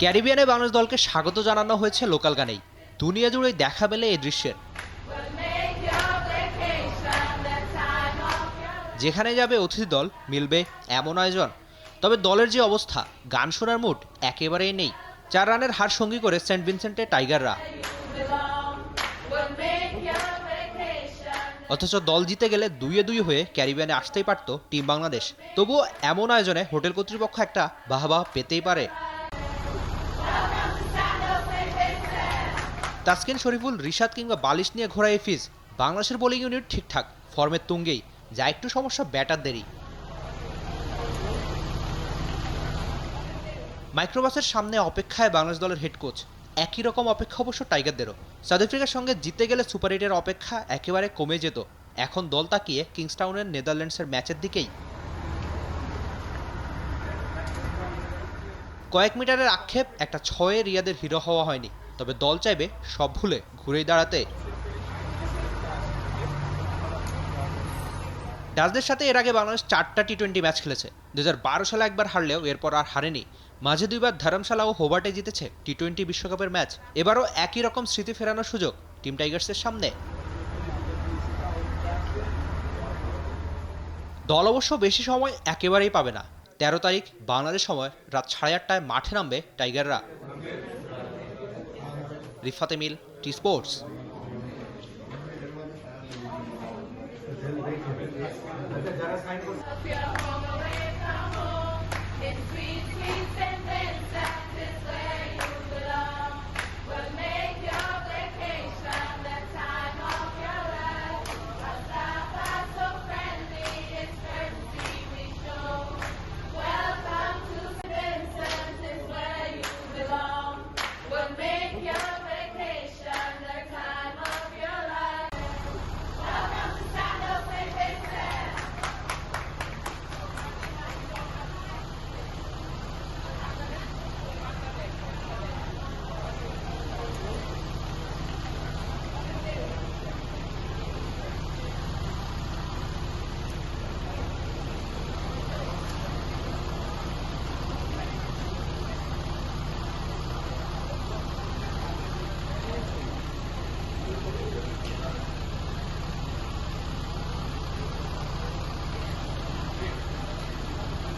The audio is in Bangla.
ক্যারিবিয়ানে বাংলাদেশ দলকে স্বাগত জানানো হয়েছে লোকাল গানেই। দুনিয়া জুড়ে দেখা মেলে এই দৃশ্যের। যেখানে যাবে অতিথি দল, মিলবে এমন আয়োজন। তবে দলের যে অবস্থা, গান শোনার মুড একেবারেই নেই। চার রানের হার সঙ্গী করে সেন্ট ভিনসেন্টে টাইগাররা। অথচ দল জিতে গেলে দুইয়ে দুই হয়ে ক্যারিবিয়ানে আসতেই পারত টিম বাংলাদেশ। তবুও এমন আয়োজনে হোটেল কর্তৃপক্ষ একটা বাহবা পেতেই পারে। তাসকিন শরীফুল, রিশাদ কিংবা বালিশ নিয়ে ঘোরা এই ফিজ বাংলাদেশের বোলিং ইউনিট ঠিকঠাক, ফর্মের তুঙ্গেই, যা একটু সমস্যা ব্যাটারদেরই মাইক্রোবাসের সামনে অপেক্ষায় বাংলাদেশ দলের হেড কোচ একই রকম অপেক্ষা অবশ্য টাইগারদেরও। সাউথ আফ্রিকার সঙ্গে জিতে গেলে সুপার এইটের অপেক্ষা একেবারে কমে যেত। এখন দল তাকিয়ে কিংস্টাউনের নেদারল্যান্ডসের ম্যাচের দিকেই। কয়েক মিটারের আক্ষেপ, একটা ছয়ে রিয়াদের হিরো হওয়া হয়নি। তবে দল চাইবে সব ভুলে ঘুরেই দাঁড়াতে। ডাচদের সাথে এর আগে বাংলাদেশ চারটা টি টোয়েন্টি ম্যাচ খেলেছে। দুই হাজার বারো সালে একবার হারলেও এরপর আর হারেনি। মাঝে দুইবার ধরমশালা ও হোবার্টে জিতেছে টি টোয়েন্টি বিশ্বকাপের ম্যাচ এবারও একই রকম স্মৃতি ফেরানোর সুযোগ টিম টাইগার্সের সামনে। দল অবশ্য বেশি সময় একেবারেই পাবে না। তেরো তারিখ বাংলাদেশ সময় রাত সাড়ে আটটায় মাঠে নামবে টাইগাররা। রিফাতে মিল T sports.